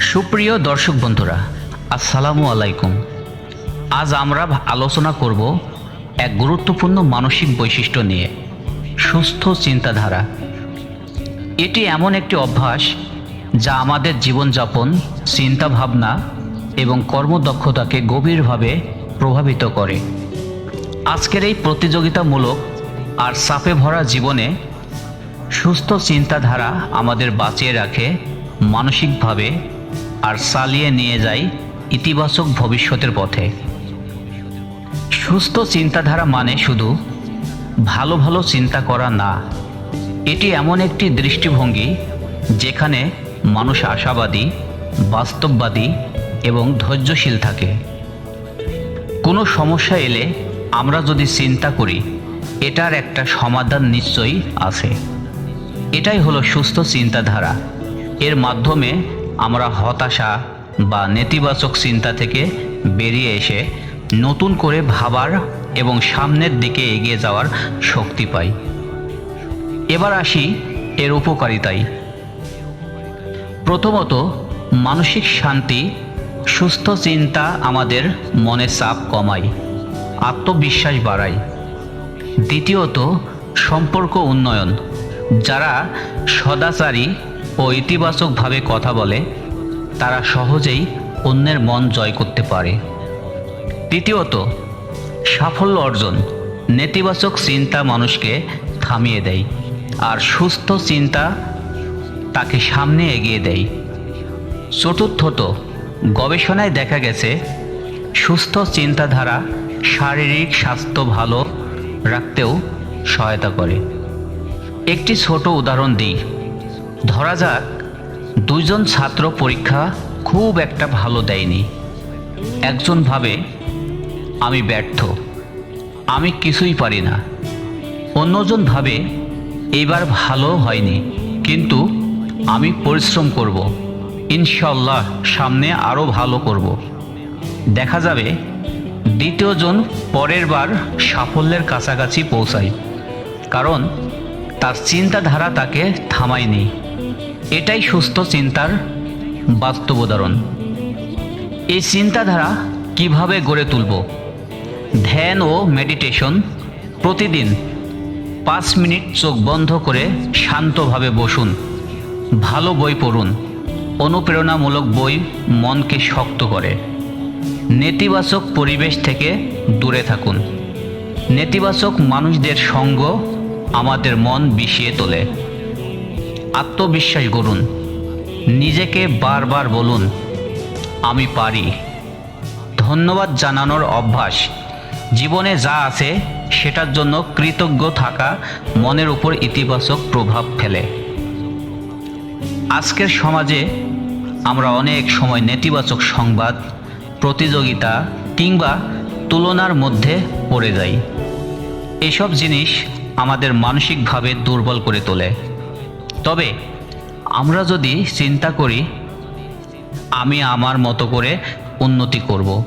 সুপ্রিয় দর্শক বন্ধুরা, আসসালামু আলাইকুম। আজ আমরা আলোচনা করব এক গুরুত্বপূর্ণ মানসিক বৈশিষ্ট্য নিয়ে, সুস্থ চিন্তাধারা। এটি এমন একটি অভ্যাস যা আমাদের জীবনযাপন, চিন্তাভাবনা এবং কর্মদক্ষতাকে গভীরভাবে প্রভাবিত করে। আজকের এই প্রতিযোগিতামূলক আর চাপে ভরা জীবনে সুস্থ চিন্তাধারা আমাদের বাঁচিয়ে রাখে মানসিকভাবে আর চালিয়ে নিয়ে যায় ইতিবাচক ভবিষ্যতের পথে। সুস্থ চিন্তাধারা মানে শুধু ভালো ভালো চিন্তা করা না, এটি এমন একটি দৃষ্টিভঙ্গি যেখানে মানুষ আশাবাদী, বাস্তববাদী এবং ধৈর্যশীল থাকে। কোনো সমস্যা এলে আমরা যদি চিন্তা করি, এটার একটা সমাধান নিশ্চয়ই আছে। এটাই হলো সুস্থ চিন্তাধারা। এর মাধ্যমে আমরা হতাশা বা নেতিবাচক চিন্তা থেকে বেরিয়ে এসে নতুন করে ভাবার এবং সামনের দিকে এগিয়ে যাওয়ার শক্তি পাই। এবার আসি এর উপকারিতায়। প্রথমত, মানসিক শান্তি, সুস্থ চিন্তা আমাদের মনে চাপ কমায়, আত্মবিশ্বাস বাড়ায়। দ্বিতীয়ত, সম্পর্ক উন্নয়ন, যারা সদাচারী ও ইতিবাচকভাবে কথা বলে, তারা সহজেই অন্যের মন জয় করতে পারে। তৃতীয়ত সাফল্য অর্জন নেতিবাচক চিন্তা মানুষকে থামিয়ে দেয় আর সুস্থ চিন্তা তাকে সামনে এগিয়ে দেয়। চতুর্থত, গবেষণায় দেখা গেছে, সুস্থ চিন্তাধারা শারীরিক স্বাস্থ্য ভালো রাখতেও সহায়তা করে। একটি ছোট উদাহরণ দিই। ধরা যাক, দুইজন ছাত্র পরীক্ষা খুব একটা ভালো দেয়নি। একজন ভাবে, আমি ব্যর্থ, আমি কিছুই পারি না। অন্যজন ভাবে, এবার ভালো হয়নি, কিন্তু আমি পরিশ্রম করব ইনশাল্লাহ সামনে আরও ভালো করব। দেখা যাবে, দ্বিতীয়জন পরের বার সাফল্যের কাছাকাছি পৌঁছায়, কারণ তার চিন্তাধারা তাকে থামায়নি। এটাই সুস্থ চিন্তার বাস্তব উদাহরণ। এই চিন্তাধারা কীভাবে গড়ে তুলব? ধ্যান ও মেডিটেশন প্রতিদিন পাঁচ মিনিট চোখ বন্ধ করে শান্তভাবে বসুন, ভালো বই পড়ুন, অনুপ্রেরণামূলক বই মনকে শক্ত করে। নেতিবাচক পরিবেশ থেকে দূরে থাকুন। নেতিবাচক মানুষদের সঙ্গ আমাদের মন বিষিয়ে তোলে। আত্মবিশ্বাস গড়ুন। নিজেকে বারবার বলুন, আমি পারি। ধন্যবাদ জানানোর অভ্যাস। জীবনে যা আছে, সেটার জন্য কৃতজ্ঞ থাকা মনের উপর ইতিবাচক প্রভাব ফেলে। আজকের সমাজে আমরা অনেক সময় নেতিবাচক সংবাদ, প্রতিযোগিতা কিংবা তুলনার মধ্যে পড়ে যাই। এসব জিনিস আমাদের মানসিকভাবে দুর্বল করে তোলে। তবে আমরা যদি চিন্তা করি, আমি আমার মতো করে উন্নতি করব।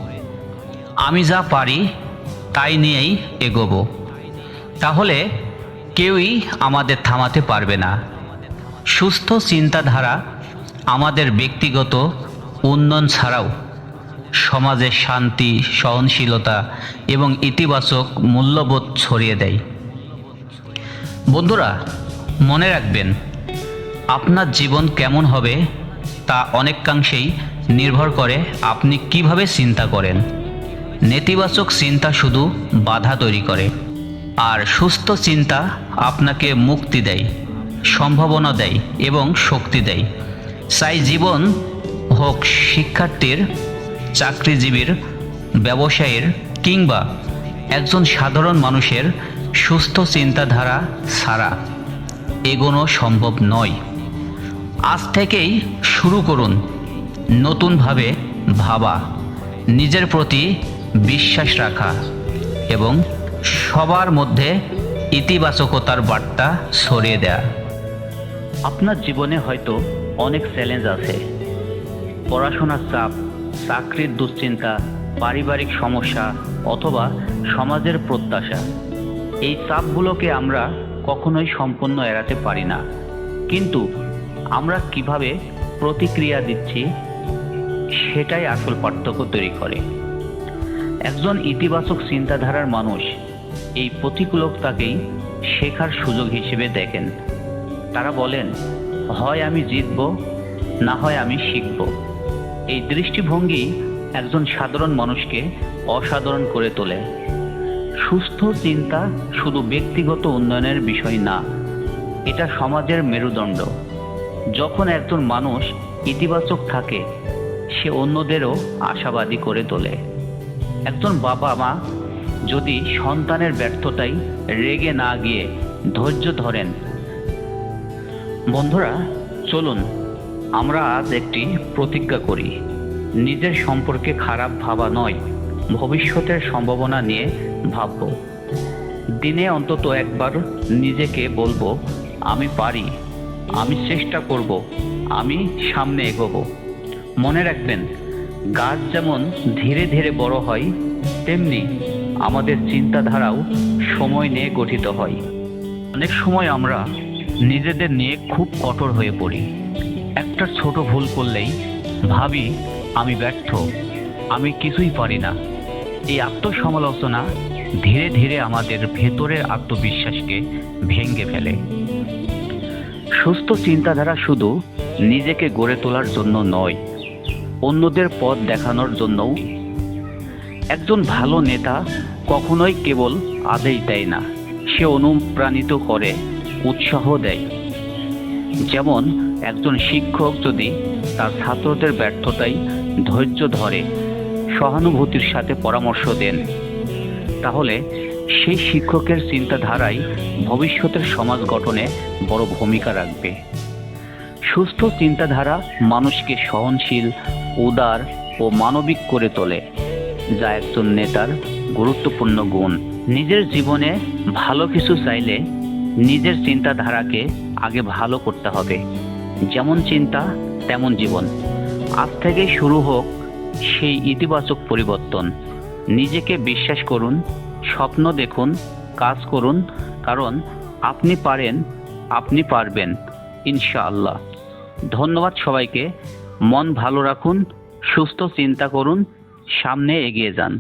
আমি যা পারি, তাই নিয়েই এগোবো। তাহলে কেউই আমাদের থামাতে পারবে না। সুস্থ চিন্তাধারা আমাদের ব্যক্তিগত উন্নয়ন ছাড়াও সমাজের শান্তি, সহনশীলতা এবং ইতিবাচক মূল্যবোধ ছড়িয়ে দেয়। বন্ধুরা, মনে রাখবেন আপনার জীবন কেমন হবে তা অনেকাংশেই নির্ভর করে আপনি কীভাবে চিন্তা করেন। নেতিবাচক চিন্তা শুধু বাধা তৈরি করে, আর সুস্থ চিন্তা আপনাকে মুক্তি দেয়, সম্ভাবনা দেয় এবং শক্তি দেয়। চাই জীবন হোক শিক্ষার্থীর, চাকরিজীবীর, ব্যবসায়ীর কিংবা একজন সাধারণ মানুষের সুস্থ চিন্তাধারা ছাড়া এগোনো সম্ভব নয়। আজ থেকেই শুরু করুন নতুনভাবে ভাবা, নিজের প্রতি বিশ্বাস রাখা এবং সবার মধ্যে ইতিবাচকতার বার্তা ছড়িয়ে দেয়া। আপনার জীবনে হয়তো অনেক চ্যালেঞ্জ আছে। পড়াশোনার চাপ, চাকরির দুশ্চিন্তা, পারিবারিক সমস্যা অথবা সমাজের প্রত্যাশা। এই চাপগুলোকে আমরা কখনোই সম্পূর্ণ এড়াতে পারি না। কিন্তু আমরা কীভাবে প্রতিক্রিয়া দিচ্ছি, সেটাই আসল পার্থক্য তৈরি করে। একজন ইতিবাচক চিন্তাধারার মানুষ এই প্রতিকূলতাকেই শেখার সুযোগ হিসেবে দেখেন। তারা বলেন, হয় আমি জিতব, না হয় আমি শিখব। এই দৃষ্টিভঙ্গি একজন সাধারণ মানুষকে অসাধারণ করে তোলে। সুস্থ চিন্তা শুধু ব্যক্তিগত উন্নয়নের বিষয় না, এটা সমাজের মেরুদণ্ড। যখন একজন মানুষ ইতিবাচক থাকে, সে অন্যদেরও আশাবাদী করে তোলে। একজন বাবা মা যদি সন্তানের ব্যর্থতাই রেগে না গিয়ে ধৈর্য ধরেন, বন্ধুরা, চলুন, আমরা আজ একটি প্রতিজ্ঞা করি। নিজের সম্পর্কে খারাপ ভাবা নয়, ভবিষ্যতের সম্ভাবনা নিয়ে ভাবব। দিনে অন্তত একবার নিজেকে বলব, আমি পারি। আমি চেষ্টা করব, আমি সামনে এগোবো। মনে রাখবেন, গাছ যেমন ধীরে ধীরে বড় হয়, তেমনি আমাদের চিন্তাধারাও সময় নিয়ে গঠিত হয়। অনেক সময় আমরা নিজেদের নিয়ে খুব কঠোর হয়ে পড়ি। একটা ছোট ভুল করলেই ভাবি, আমি ব্যর্থ, আমি কিছুই পারি না। এই আত্মসমালোচনা ধীরে ধীরে আমাদের ভেতরের আত্মবিশ্বাসকে ভেঙে ফেলে। সুস্থ চিন্তাধারা শুধু নিজেকে গড়ে তোলার জন্য নয়, অন্যদের পথ দেখানোর জন্যও। একজন ভালো নেতা কখনোই কেবল আদেশ দেয় না, সে অনুপ্রাণিত করে, উৎসাহ দেয়। যেমন একজন শিক্ষক যদি তার ছাত্রদের ব্যর্থতায় ধৈর্য ধরে, সহানুভূতির সাথে পরামর্শ দেন, তাহলে সেই শিক্ষকের চিন্তাধারাই ভবিষ্যতের সমাজ গঠনে বড় ভূমিকা রাখবে। সুস্থ চিন্তাধারা মানুষকে সহনশীল, উদার ও মানবিক করে তোলে, যা একজন নেতার গুরুত্বপূর্ণ গুণ। নিজের জীবনে ভালো কিছু চাইলে নিজের চিন্তাধারাকে আগে ভালো করতে হবে। যেমন চিন্তা, তেমন জীবন। আজ থেকে শুরু হোক সেই ইতিবাচক পরিবর্তন। নিজেকে বিশ্বাস করুন স্বপ্ন দেখুন, কাজ করুন, কারণ আপনি পারেন, আপনি পারবেন, ইনশাআল্লাহ। ধন্যবাদ সবাইকে, মন ভালো রাখুন, সুস্থ চিন্তা করুন, সামনে এগিয়ে যান।